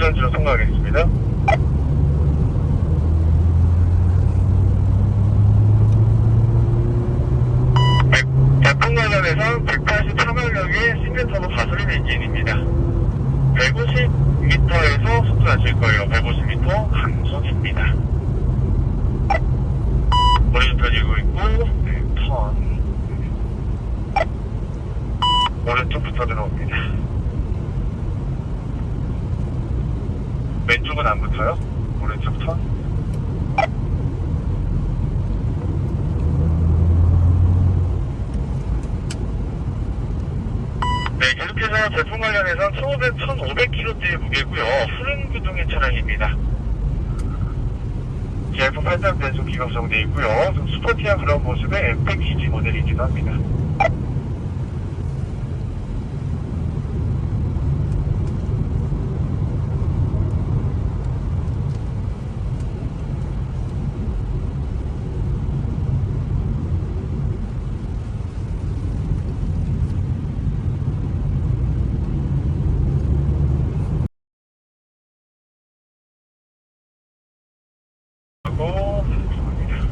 안전지로 통과하겠습니다. 대풍 관련해서 183마력의 싱글터보 가솔린 엔진입니다. 150m에서 속도하실 거예요. 150m 강속입니다. 머리 펴지고 있고, 네, 턴. 오른쪽부터 들어옵니다. 왼쪽은 안 붙어요. 오른쪽 턴. 네, 계속해서 제품 관련해서 1500, 1500kg대의 무게고요. 푸른 구동의 차량입니다. 제품 8단 변속 구성되어 있고요. 좀 스포티한 그런 모습의 M 패키지 모델이기도 합니다. 하고 갑니다.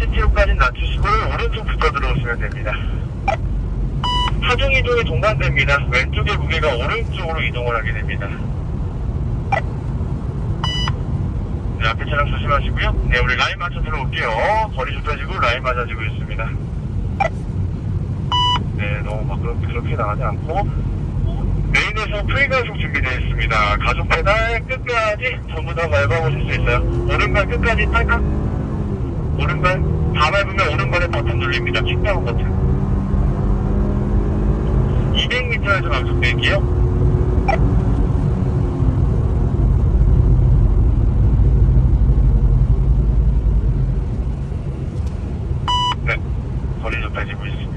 CTO까지 낮추시고 오른쪽부터 들어 오시면 됩니다. 하중 이동이 동반됩니다. 왼쪽의 무게가 오른쪽으로 이동을 하게 됩니다. 네, 앞에 차량 조심하시고요. 네, 우리 라인 맞춰 들어올게요. 거리 좁혀지고 라인 맞아지고 있습니다. 네, 너무 막 그렇게, 그렇게 나가지 않고 메인에서 프리가속 준비되어 있습니다. 가속 페달 끝까지 전부 다 밟아보실 수 있어요. 오른발 끝까지 딸깍 오른발 다 밟으면 오른발 중간에 버튼 눌립니다. 킥다운 버튼. 200m에서 감속 뺄게요. 네, 거리 좀 다시 보시죠.